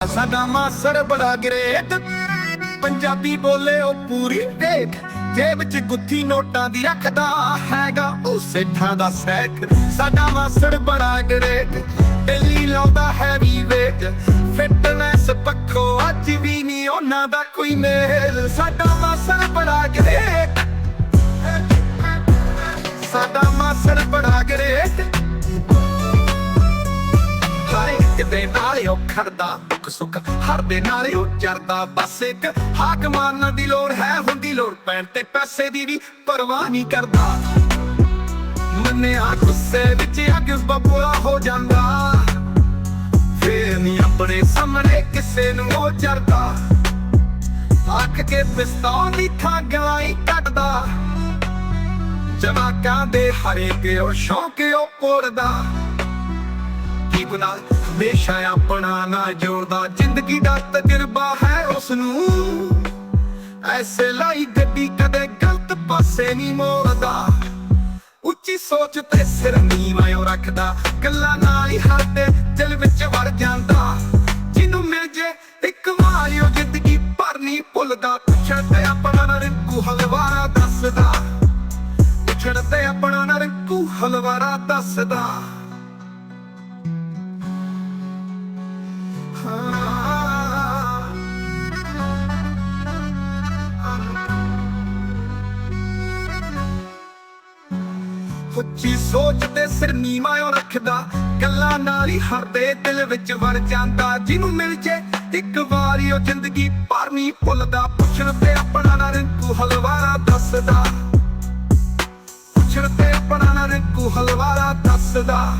ਸਾਡਾ ਮਾਸਰ ਬੜਾ ਗ੍ਰੇਟ। ਪੰਜਾਬੀ ਬੋਲੇ ਉਹ ਪੂਰੀ ਵੇਖ ਜੇਬ ਚ ਗੁੱਥੀ ਨੋਟਾਂ ਦੀ ਰੱਖਦਾ ਹੈਗਾ ਉਹ ਸੇਠਾਂ ਦਾ ਸੈਕ। ਸਾਡਾ ਮਾਸਰ ਬੜਾ ਗ੍ਰੇਟ। ਦਿੱਲੀ ਲਾਉਂਦਾ ਹੈਵੀ ਵੇਟ ਫਿਟਨੈਸ ਪੱਖੋਂ ਅੱਜ ਵੀ ਨਹੀਂ ਉਹਨਾਂ ਦਾ ਕੋਈ ਮੇਲ। ਸਾਡਾ ਹਾਏ ਕਿਤੇ ਉਹ ਖੜਦਾ। ਦੁੱਖ ਸੁੱਖ ਹਰ ਦੇ ਨਾਲੇ ਉਹ ਚਰਦਾ ਬਸ ਇੱਕ ਹਾਕ ਮਾਰਨ ਦੀ ਲੋੜ ਹੈ ਹੁੰਦੀ ਲੋੜ ਪੈਣ ਤੇ ਪੈਸੇ ਦੀ ਵੀ ਪਰਵਾਹ ਨਹੀਂ ਕਰਦਾ। ਮੰਨਿਆ ਗੁੱਸੇ ਵਿੱਚ ਅੱਗ ਬਬੂਲਾ ਹੋ ਜਾਂਦਾ। ਫੇਰ ਨਹੀਂ ਆਪਣੇ ਸਾਹਮਣੇ ਕਿਸੇ ਨੂੰ ਉਹ ਚਰਦਾ ਅੱਖ ਕੇ ਪਿਸਤੌਲ ਦੀ ਥਾਂ ਗਲਾਈ ਕੱਟਦਾ। ਜਵਾਕਾਂ ਦੇ ਹਰੇਕ ਉਹ ਸ਼ੌਕ ਉਹ ਪੋੜਦਾ ਕੀ ਗੁਨਾਹ ਹਮੇਸ਼ਾ ਆਪਣਾ ਨਾ ਜੋੜਦਾ। ਜ਼ਿੰਦਗੀ ਦਾ ਤਜਰਬਾ ਹੈ ਉਸ ਨੂੰ ਐਸੇ ਲਈ ਗੱਡੀ ਕਦੇ ਗਲਤ ਪਾਸੇ ਨਹੀਂ ਮੋੜਦਾ। ਉੱਚੀ ਸੋਚ ਤੇ ਸਿਰ ਨੀਵਾਂ ਉਹ ਰੱਖਦਾ। ਗੱਲਾਂ ਨਾਲ ਹੀ ਹਰ ਦਿਲ ਵਿੱਚ ਵੜ ਜਾਂਦਾ। ਜਿਹਨੂੰ ਮਿਲ ਜੇ ਇੱਕ ਵਾਰ ਉਹ ਜ਼ਿੰਦਗੀ ਭਰ ਨਹੀਂ ਭੁੱਲਦਾ। ਪੁੱਛਣ ਤੇ ਆਪਣਾ ਨਾ ਰਿੰਕੂ ਹਲਵਾਰਾ ਦੱਸਦਾ। ਪੁੱਛਣ ਤੇ ਆਪਣਾ ਨਾ ਰਿੰਕੂ ਹਲਵਾਰਾ ਦੱਸਦਾ। ਉੱਚੀ ਸੋਚ ਤੇ ਸਿਰ ਨੀਵਾਂ ਰੱਖਦਾ। ਗੱਲਾਂ ਨਾਲ ਹੀ ਹਰ ਦਿਲ ਵਿੱਚ ਵੜ ਜਾਂਦਾ। ਜਿਹਨੂੰ ਮਿਲ ਜੇ ਇੱਕ ਵਾਰੀ ਉਹ ਜ਼ਿੰਦਗੀ ਭਰ ਨਹੀਂ ਭੁੱਲਦਾ। ਪੁੱਛਣ ਤੇ ਆਪਣਾ ਨਾ ਰਿੰਕੂ ਹਲਵਾਰਾ ਦੱਸਦਾ। ਪੁੱਛਣ ਤੇ ਆਪਣਾ ਨਾ ਰਿੰਕੂ ਹਲਵਾਰਾ ਦੱਸਦਾ।